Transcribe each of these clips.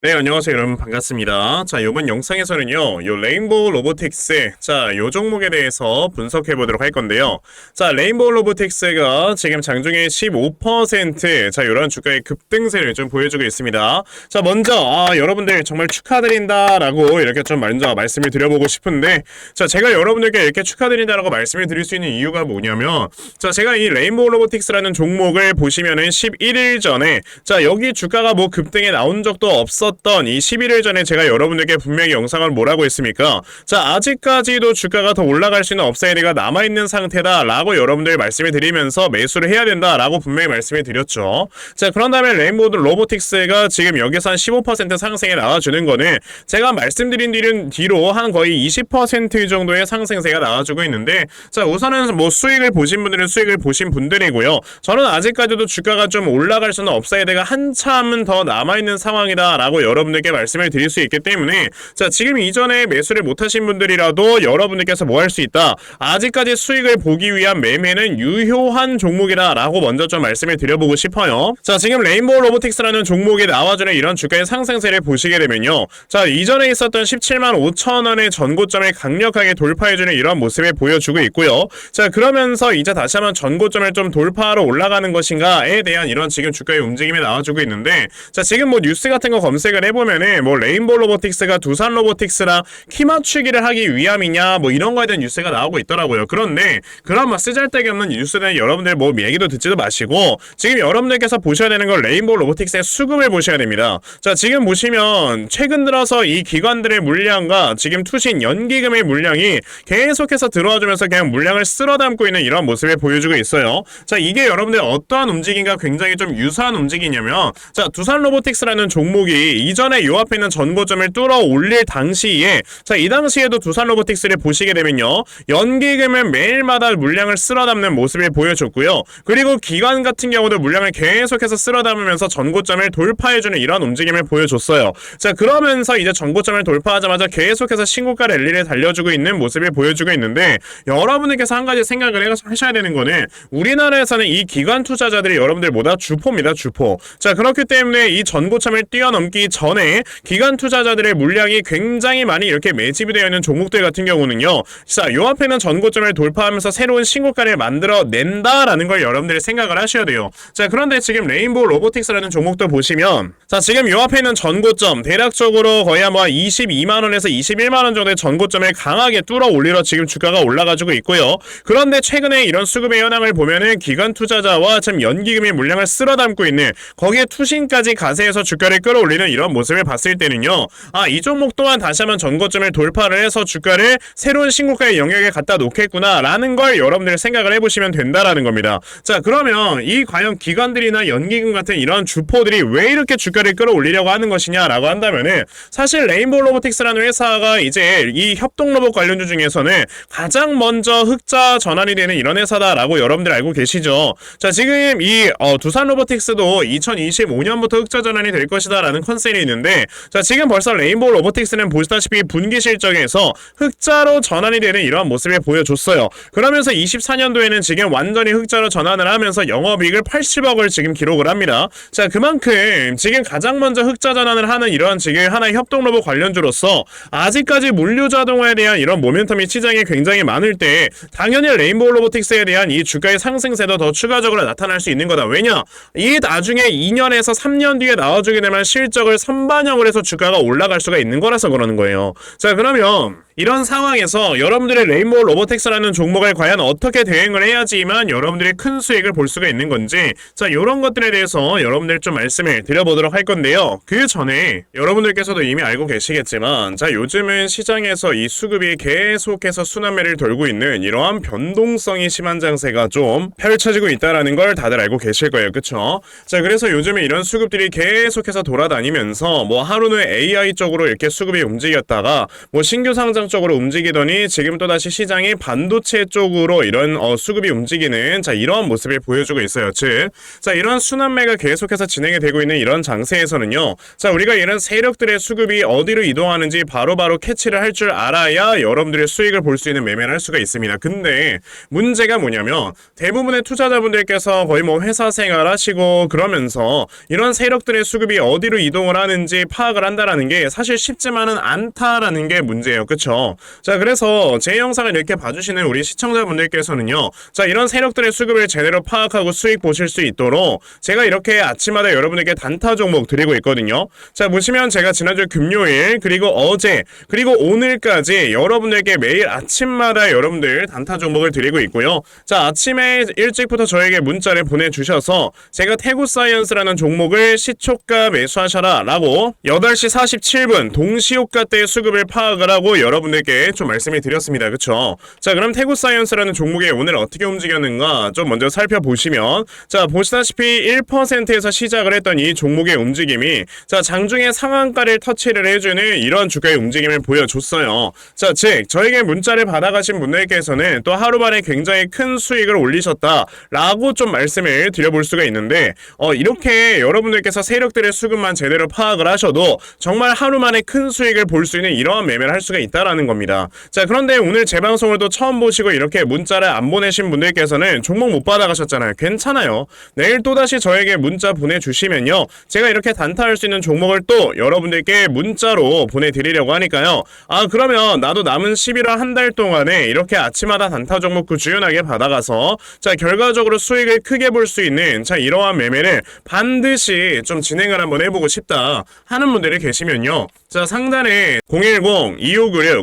네, 안녕하세요, 여러분. 반갑습니다. 자, 이번 영상에서는요, 요 레인보우 로보틱스, 자, 요 종목에 대해서 분석해 보도록 할 건데요. 자, 레인보우 로보틱스가 지금 장중에 15%, 자, 요런 주가의 급등세를 좀 보여주고 있습니다. 자, 먼저, 아, 여러분들 정말 축하드린다라고 이렇게 좀 먼저 말씀을 드려보고 싶은데, 자, 제가 여러분들께 이렇게 축하드린다라고 말씀을 드릴 수 있는 이유가 뭐냐면, 자, 제가 이 레인보우 로보틱스라는 종목을 보시면은 11일 전에, 자, 여기 주가가 뭐 급등에 나온 적도 없 었던 이 11일 전에 제가 여러분들께 분명히 영상을 뭐라고 했습니까? 자, 아직까지도 주가가 더 올라갈 수 있는 업사이드가 남아있는 상태다 라고 여러분들 말씀을 드리면서 매수를 해야 된다 라고 분명히 말씀을 드렸죠. 자, 그런 다음에 레인보우 로보틱스가 지금 여기서 한 15% 상승에 나와주는 거는 제가 말씀드린 뒤는 뒤로 한 거의 20% 정도의 상승세가 나와주고 있는데 자, 우선은 뭐 수익을 보신 분들은 수익을 보신 분들이고요. 저는 아직까지도 주가가 좀 올라갈 수 있는 업사이드가 한참은 더 남아있는 상황이다 라고 여러분들께 말씀을 드릴 수 있기 때문에 자, 지금 이전에 매수를 못하신 분들이라도 여러분들께서 뭐 할 수 있다. 아직까지 수익을 보기 위한 매매는 유효한 종목이다 라고 먼저 좀 말씀을 드려보고 싶어요. 자, 지금 레인보우 로보틱스라는 종목에 나와주는 이런 주가의 상승세를 보시게 되면요. 자, 이전에 있었던 17만 5천 원의 전고점을 강력하게 돌파해주는 이런 모습을 보여주고 있고요. 자, 그러면서 이제 다시 한번 전고점을 좀 돌파하러 올라가는 것인가에 대한 이런 지금 주가의 움직임이 나와주고 있는데, 자, 지금 뭐 뉴스 같은 거 검색 을 해보면은 뭐 레인보우 로보틱스가 두산 로보틱스랑 키 맞추기를 하기 위함이냐 뭐 이런 거에 대한 뉴스가 나오고 있더라고요. 그런데 그런 막 쓰잘데기 없는 뉴스는 여러분들 뭐 얘기도 듣지도 마시고 지금 여러분들께서 보셔야 되는 건 레인보우 로보틱스의 수급을 보셔야 됩니다. 자, 지금 보시면 최근 들어서 이 기관들의 물량과 지금 투신 연기금의 물량이 계속해서 들어와주면서 그냥 물량을 쓸어담고 있는 이런 모습을 보여주고 있어요. 자, 이게 여러분들 어떠한 움직임과 굉장히 좀 유사한 움직이냐면 자, 두산 로보틱스라는 종목이 이전에 요 앞에 있는 전고점을 뚫어 올릴 당시에 자, 이 당시에도 두산 로보틱스를 보시게 되면요. 연기금은 매일마다 물량을 쓸어 담는 모습을 보여줬고요. 그리고 기관 같은 경우도 물량을 계속해서 쓸어 담으면서 전고점을 돌파해주는 이런 움직임을 보여줬어요. 자, 그러면서 이제 전고점을 돌파하자마자 계속해서 신고가 랠리를 달려주고 있는 모습을 보여주고 있는데 여러분들께서 한 가지 생각을 해- 하셔야 되는 거는 우리나라에서는 이 기관 투자자들이 여러분들보다 주포입니다, 주포. 자, 그렇기 때문에 이 전고점을 뛰어넘기 전에 기관 투자자들의 물량이 굉장히 많이 이렇게 매집이 되어 있는 종목들 같은 경우는요. 자, 요 앞에는 전고점을 돌파하면서 새로운 신고가를 만들어 낸다라는 걸 여러분들이 생각을 하셔야 돼요. 자, 그런데 지금 레인보우 로보틱스라는 종목도 보시면 자, 지금 요 앞에 있는 전고점 대략적으로 거의 한뭐 22만 원에서 21만 원 정도의 전고점을 강하게 뚫어 올리러 지금 주가가 올라가지고 있고요. 그런데 최근에 이런 수급의 현황을 보면은 기관 투자자와 지금 연기금의 물량을 쓸어 담고 있는 거기에 투신까지 가세해서 주가를 끌어올리는 이런 모습을 봤을 때는요. 아, 이 종목 또한 다시 한번 전고점을 돌파를 해서 주가를 새로운 신고가의 영역에 갖다 놓겠구나 라는 걸 여러분들 생각을 해보시면 된다라는 겁니다. 자, 그러면 이 과연 기관들이나 연기금 같은 이런 주포들이 왜 이렇게 주가를 끌어올리려고 하는 것이냐라고 한다면은 사실 레인보우 로보틱스라는 회사가 이제 이 협동 로봇 관련주 중에서는 가장 먼저 흑자 전환이 되는 이런 회사다라고 여러분들 알고 계시죠? 자, 지금 이 어, 두산 로보틱스도 2025년부터 흑자 전환이 될 것이다라는 컨셉 이 있는데 자, 지금 벌써 레인보우 로보틱스는 보시다시피 분기 실적에서 흑자로 전환이 되는 이런 모습을 보여줬어요. 그러면서 24년도에는 지금 완전히 흑자로 전환을 하면서 영업이익을 80억을 지금 기록을 합니다. 자, 그만큼 지금 가장 먼저 흑자 전환을 하는 이런 지금 하나의 협동 로봇 관련주로서 아직까지 물류 자동화에 대한 이런 모멘텀이 시장에 굉장히 많을 때 당연히 레인보우 로보틱스에 대한 이 주가의 상승세도 더 추가적으로 나타날 수 있는 거다. 왜냐? 이 나중에 2년에서 3년 뒤에 나와주게 되면 실적을 선반영을 해서 주가가 올라갈 수가 있는 거라서 그러는 거예요. 자, 그러면 이런 상황에서 여러분들의 레인보우 로보텍스라는 종목을 과연 어떻게 대응을 해야지만 여러분들이 큰 수익을 볼 수가 있는 건지 자 이런 것들에 대해서 여러분들 좀 말씀을 드려보도록 할 건데요. 그 전에 여러분들께서도 이미 알고 계시겠지만 자 요즘은 시장에서 이 수급이 계속해서 순환매를 돌고 있는 이러한 변동성이 심한 장세가 좀 펼쳐지고 있다라는 걸 다들 알고 계실 거예요. 그쵸? 자 그래서 요즘에 이런 수급들이 계속해서 돌아다니면서 뭐 하루는 AI 쪽으로 이렇게 수급이 움직였다가 뭐 신규 상장 쪽으로 움직이더니 지금 또다시 시장이 반도체 쪽으로 이런 어, 수급이 움직이는 자 이러한 모습을 보여주고 있어요. 즉, 자 이런 순환매가 계속해서 진행이 되고 있는 이런 장세에서는요. 자 우리가 이런 세력들의 수급이 어디로 이동하는지 바로바로 캐치를 할 줄 알아야 여러분들의 수익을 볼 수 있는 매매를 할 수가 있습니다. 근데 문제가 뭐냐면 대부분의 투자자분들께서 거의 뭐 회사 생활하시고 그러면서 이런 세력들의 수급이 어디로 이동을 하는지 파악을 한다라는 게 사실 쉽지만은 않다라는 게 문제예요. 그 쵸? 자 그래서 제 영상을 이렇게 봐주시는 우리 시청자분들께서는요. 자 이런 세력들의 수급을 제대로 파악하고 수익 보실 수 있도록 제가 이렇게 아침마다 여러분에게 단타 종목 드리고 있거든요. 자 보시면 제가 지난주 금요일 그리고 어제 그리고 오늘까지 여러분들께 매일 아침마다 여러분들 단타 종목을 드리고 있고요. 자 아침에 일찍부터 저에게 문자를 보내주셔서 제가 태구 사이언스라는 종목을 시초가 매수하셔라 라고 8시 47분 동시효과 때 수급을 파악을 하고 여러분 들께 좀 말씀을 드렸습니다. 그쵸? 자 그럼 태구 사이언스라는 종목이 오늘 어떻게 움직였는가 좀 먼저 살펴보시면 자 보시다시피 1%에서 시작을 했던 이 종목의 움직임이 자 장중에 상한가를 터치를 해주는 이런 주가의 움직임을 보여줬어요. 자 즉 저에게 문자를 받아가신 분들께서는 또 하루 만에 굉장히 큰 수익을 올리셨다라고 좀 말씀을 드려볼 수가 있는데 어 이렇게 여러분들께서 세력들의 수급만 제대로 파악을 하셔도 정말 하루 만에 큰 수익을 볼 수 있는 이러한 매매를 할 수가 있다라 는 겁니다. 자 그런데 오늘 제 방송을 또 처음 보시고 이렇게 문자를 안 보내신 분들께서는 종목 못 받아가셨잖아요. 괜찮아요. 내일 또다시 저에게 문자 보내주시면요. 제가 이렇게 단타할 수 있는 종목을 또 여러분들께 문자로 보내드리려고 하니까요. 아 그러면 나도 남은 11월 한 달 동안에 이렇게 아침마다 단타 종목 꾸준하게 받아가서 자 결과적으로 수익을 크게 볼 수 있는 자 이러한 매매를 반드시 좀 진행을 한번 해보고 싶다 하는 분들이 계시면요. 자 상단에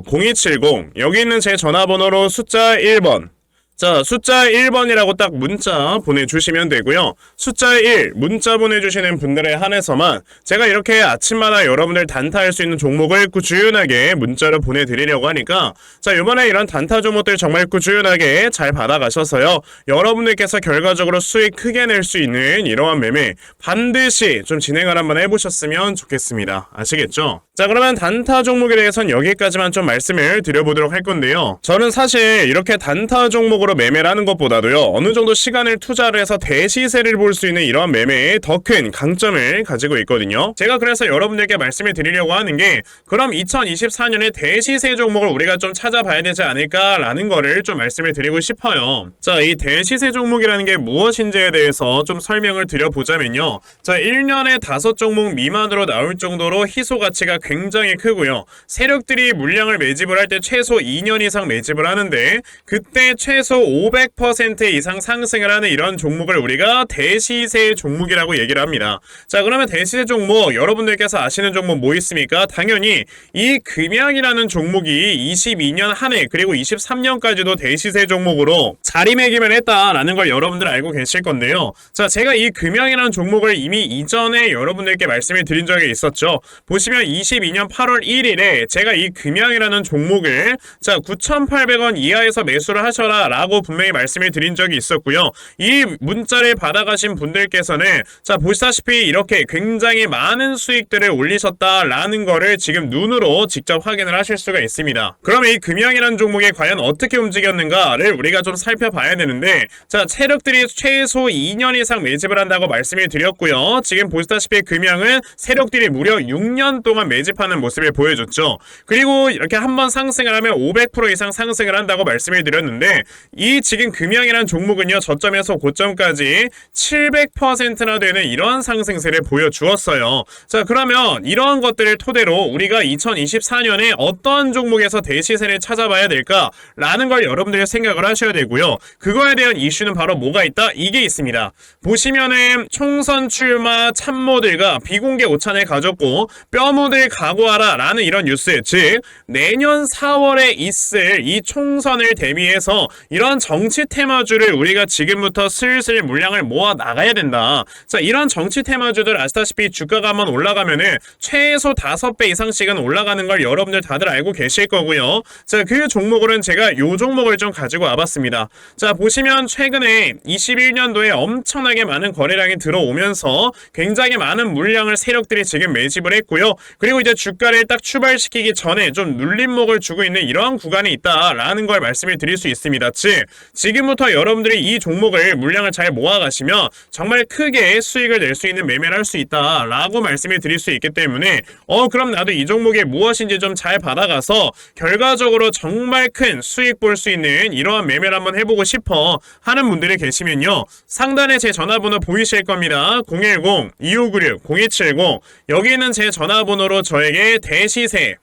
010-2596-0270 여기 있는 제 전화번호로 숫자 1번 자, 숫자 1번이라고 딱 문자 보내주시면 되고요. 숫자 1, 문자 보내주시는 분들에 한해서만 제가 이렇게 아침마다 여러분들 단타할 수 있는 종목을 꾸준하게 문자로 보내드리려고 하니까 자, 이번에 이런 단타 종목들 정말 꾸준하게 잘 받아가셔서요. 여러분들께서 결과적으로 수익 크게 낼 수 있는 이러한 매매 반드시 좀 진행을 한번 해보셨으면 좋겠습니다. 아시겠죠? 자, 그러면 단타 종목에 대해서는 여기까지만 좀 말씀을 드려보도록 할 건데요. 저는 사실 이렇게 단타 종목 으로 매매를 하는 것보다도요, 어느 정도 시간을 투자를 해서 대시세를 볼 수 있는 이러한 매매에 더큰 강점을 가지고 있거든요. 제가 그래서 여러분들께 말씀을 드리려고 하는 게, 그럼 2024년에 대시세 종목을 우리가 좀 찾아봐야 되지 않을까라는 거를 좀 말씀을 드리고 싶어요. 자, 이 대시세 종목이라는 게 무엇인지에 대해서 좀 설명을 드려보자면요. 자, 1년에 다섯 종목 미만으로 나올 정도로 희소 가치가 굉장히 크고요. 세력들이 물량을 매집을 할 때 최소 2년 이상 매집을 하는데 그때 최소 500% 이상 상승을 하는 이런 종목을 우리가 대시세 종목이라고 얘기를 합니다. 자, 그러면 대시세 종목 여러분들께서 아시는 종목 뭐 있습니까? 당연히 이 금양이라는 종목이 22년 한 해 그리고 23년까지도 대시세 종목으로 자리매김을 했다라는 걸 여러분들 알고 계실 건데요. 자, 제가 이 금양이라는 종목을 이미 이전에 여러분들께 말씀을 드린 적이 있었죠. 보시면 22년 8월 1일에 제가 이 금양이라는 종목을 자 9,800원 이하에서 매수를 하셔라 라고 분명히 말씀을 드린 적이 있었고요. 이 문자를 받아가신 분들께서는 자 보시다시피 이렇게 굉장히 많은 수익들을 올리셨다라는 거를 지금 눈으로 직접 확인을 하실 수가 있습니다. 그럼 이 금양이라는 종목이 과연 어떻게 움직였는가를 우리가 좀 살펴봐야 되는데 자 세력들이 최소 2년 이상 매집을 한다고 말씀을 드렸고요. 지금 보시다시피 금양은 세력들이 무려 6년 동안 매집하는 모습을 보여줬죠. 그리고 이렇게 한번 상승을 하면 500% 이상 상승을 한다고 말씀을 드렸는데 이 지금 금양이라는 종목은요 저점에서 고점까지 700%나 되는 이런 상승세를 보여주었어요. 자 그러면 이러한 것들을 토대로 우리가 2024년에 어떤 종목에서 대시세를 찾아봐야 될까라는 걸 여러분들이 생각을 하셔야 되고요. 그거에 대한 이슈는 바로 뭐가 있다? 이게 있습니다. 보시면은 총선 출마 참모들과 비공개 오찬을 가졌고 뼈무들 각오하라 라는 이런 뉴스 즉 내년 4월에 있을 이 총선을 대비해서 이런 이런 정치 테마주를 우리가 지금부터 슬슬 물량을 모아 나가야 된다. 자, 이런 정치 테마주들 아시다시피 주가가 한번 올라가면은 최소 5배 이상씩은 올라가는 걸 여러분들 다들 알고 계실 거고요. 자, 그 종목으로는 제가 요 종목을 좀 가지고 와봤습니다. 자, 보시면 최근에 21년도에 엄청나게 많은 거래량이 들어오면서 굉장히 많은 물량을 세력들이 지금 매집을 했고요. 그리고 이제 주가를 딱 출발시키기 전에 좀 눌림목을 주고 있는 이러한 구간이 있다라는 걸 말씀을 드릴 수 있습니다. 즉, 지금부터 여러분들이 이 종목을 물량을 잘 모아가시면 정말 크게 수익을 낼 수 있는 매매를 할 수 있다라고 말씀을 드릴 수 있기 때문에 어 그럼 나도 이 종목이 무엇인지 좀 잘 받아가서 결과적으로 정말 큰 수익 볼 수 있는 이러한 매매를 한번 해보고 싶어 하는 분들이 계시면요. 상단에 제 전화번호 보이실 겁니다. 010-2596-0270 여기 있는 제 전화번호로 저에게 대시세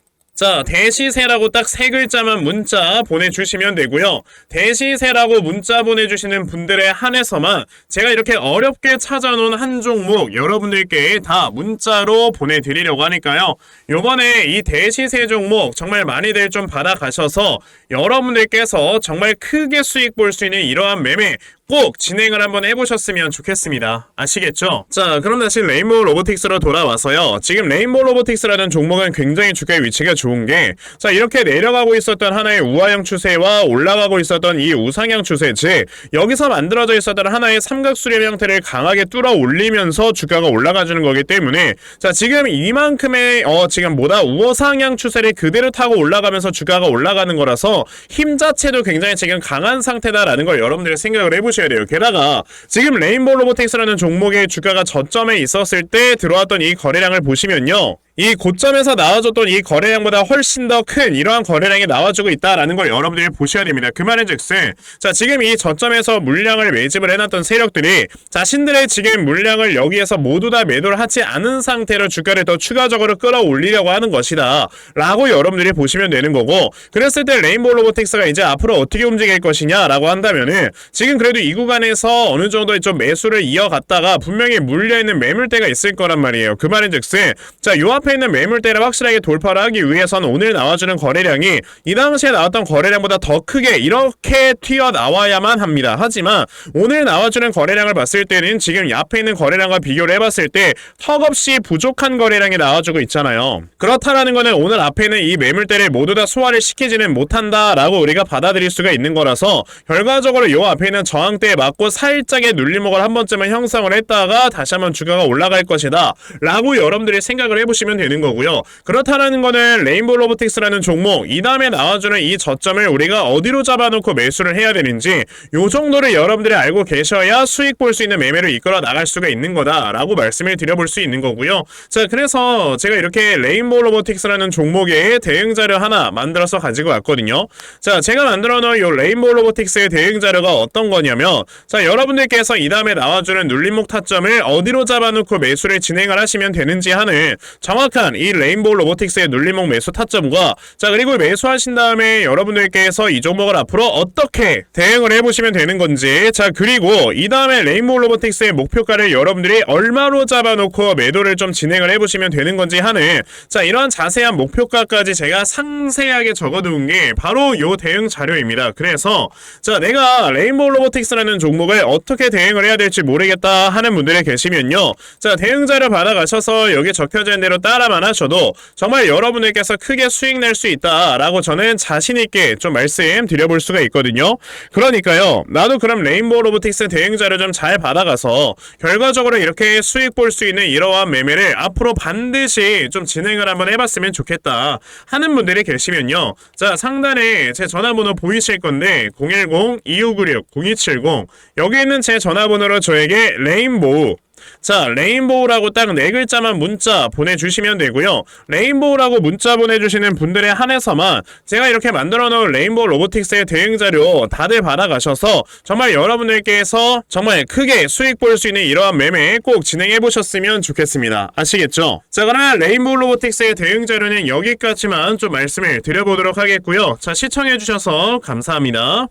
자, 대시세라고 딱 세 글자만 문자 보내주시면 되고요. 대시세라고 문자 보내주시는 분들에 한해서만 제가 이렇게 어렵게 찾아놓은 한 종목 여러분들께 다 문자로 보내드리려고 하니까요. 요번에 이 대시세 종목 정말 많이들 좀 받아가셔서 여러분들께서 정말 크게 수익 볼 수 있는 이러한 매매 꼭 진행을 한번 해보셨으면 좋겠습니다. 아시겠죠? 자, 그럼 다시 레인보우 로보틱스로 돌아와서요. 지금 레인보우 로보틱스라는 종목은 굉장히 주가의 위치가 좋은 게, 자, 이렇게 내려가고 있었던 하나의 우하형 추세와 올라가고 있었던 이 우상향 추세, 즉, 여기서 만들어져 있었던 하나의 삼각수렴 형태를 강하게 뚫어 올리면서 주가가 올라가주는 거기 때문에, 자, 지금 이만큼의, 어, 지금 뭐다, 우상향 추세를 그대로 타고 올라가면서 주가가 올라가는 거라서 힘 자체도 굉장히 지금 강한 상태다라는 걸 여러분들이 생각을 해보셔야 돼요. 게다가 지금 레인보우 로보틱스라는 종목의 주가가 저점에 있었을 때 들어왔던 이 거래량을 보시면요. 이 고점에서 나와줬던 이 거래량보다 훨씬 더 큰 이러한 거래량이 나와주고 있다라는 걸 여러분들이 보셔야 됩니다. 그 말은 즉슨 자 지금 이 저점에서 물량을 매집을 해놨던 세력들이 자신들의 지금 물량을 여기에서 모두 다 매도를 하지 않은 상태로 주가를 더 추가적으로 끌어올리려고 하는 것이다 라고 여러분들이 보시면 되는 거고 그랬을 때 레인보우 로보틱스가 이제 앞으로 어떻게 움직일 것이냐 라고 한다면은 지금 그래도 이 구간에서 어느 정도의 좀 매수를 이어갔다가 분명히 물려있는 매물대가 있을 거란 말이에요. 그 말은 즉슨 자요 앞에 있는 매물대를 확실하게 돌파를 하기 위해서는 오늘 나와주는 거래량이 이 당시에 나왔던 거래량보다 더 크게 이렇게 튀어나와야만 합니다. 하지만 오늘 나와주는 거래량을 봤을 때는 지금 이 앞에 있는 거래량과 비교를 해봤을 때 턱없이 부족한 거래량이 나와주고 있잖아요. 그렇다라는 거는 오늘 앞에 있는 이 매물대를 모두 다 소화를 시키지는 못한다라고 우리가 받아들일 수가 있는 거라서 결과적으로 요 앞에 있는 저항대에 맞고 살짝의 눌림목을 한 번쯤은 형성을 했다가 다시 한번 주가가 올라갈 것이다 라고 여러분들이 생각을 해보시면 되는 거고요. 그렇다라는 거는 레인보우 로보틱스라는 종목 이 다음에 나와주는 이 저점을 우리가 어디로 잡아놓고 매수를 해야 되는지 요 정도를 여러분들이 알고 계셔야 수익 볼 수 있는 매매를 이끌어 나갈 수가 있는 거다라고 말씀을 드려볼 수 있는 거고요. 자 그래서 제가 이렇게 레인보우 로보틱스라는 종목의 대응 자료 하나 만들어서 가지고 왔거든요. 자 제가 만들어 놓은 요 레인보우 로보틱스의 대응 자료가 어떤 거냐면 자 여러분들께서 이 다음에 나와주는 눌림목 타점을 어디로 잡아놓고 매수를 진행을 하시면 되는지 하는 정확 한 이 레인보우 로보틱스의 눌림목 매수 타점과 자 그리고 매수하신 다음에 여러분들께서 이 종목을 앞으로 어떻게 대응을 해보시면 되는 건지. 자 그리고 이 다음에 레인보우 로보틱스의 목표가를 여러분들이 얼마로 잡아놓고 매도를 좀 진행을 해보시면 되는 건지 하는 자 이러한 자세한 목표가까지 제가 상세하게 적어둔 게 바로 요 대응 자료입니다. 그래서 자 내가 레인보우 로보틱스라는 종목을 어떻게 대응을 해야 될지 모르겠다 하는 분들이 계시면요. 자 대응 자료 받아가셔서 여기 있는 대로 따 라만 하셔도 정말 여러분들께서 크게 수익 낼 수 있다라고 저는 자신 있게 좀 말씀 드려볼 수가 있거든요. 그러니까요. 나도 그럼 레인보우 로보틱스 대응 자료 좀잘 받아가서 결과적으로 이렇게 수익 볼 수 있는 이러한 매매를 앞으로 반드시 좀 진행을 한번 해봤으면 좋겠다 하는 분들이 계시면요. 자 상단에 제 전화번호 보이실 건데 010-2596-0270 여기 있는 제 전화번호로 저에게 레인보우 자, 레인보우라고 딱 네 글자만 문자 보내주시면 되고요. 레인보우라고 문자 보내주시는 분들에 한해서만 제가 이렇게 만들어 놓은 레인보우 로보틱스의 대응 자료 다들 받아가셔서 정말 여러분들께서 정말 크게 수익 볼 수 있는 이러한 매매 꼭 진행해 보셨으면 좋겠습니다. 아시겠죠? 자, 그러면 레인보우 로보틱스의 대응 자료는 여기까지만 좀 말씀을 드려보도록 하겠고요. 자, 시청해 주셔서 감사합니다.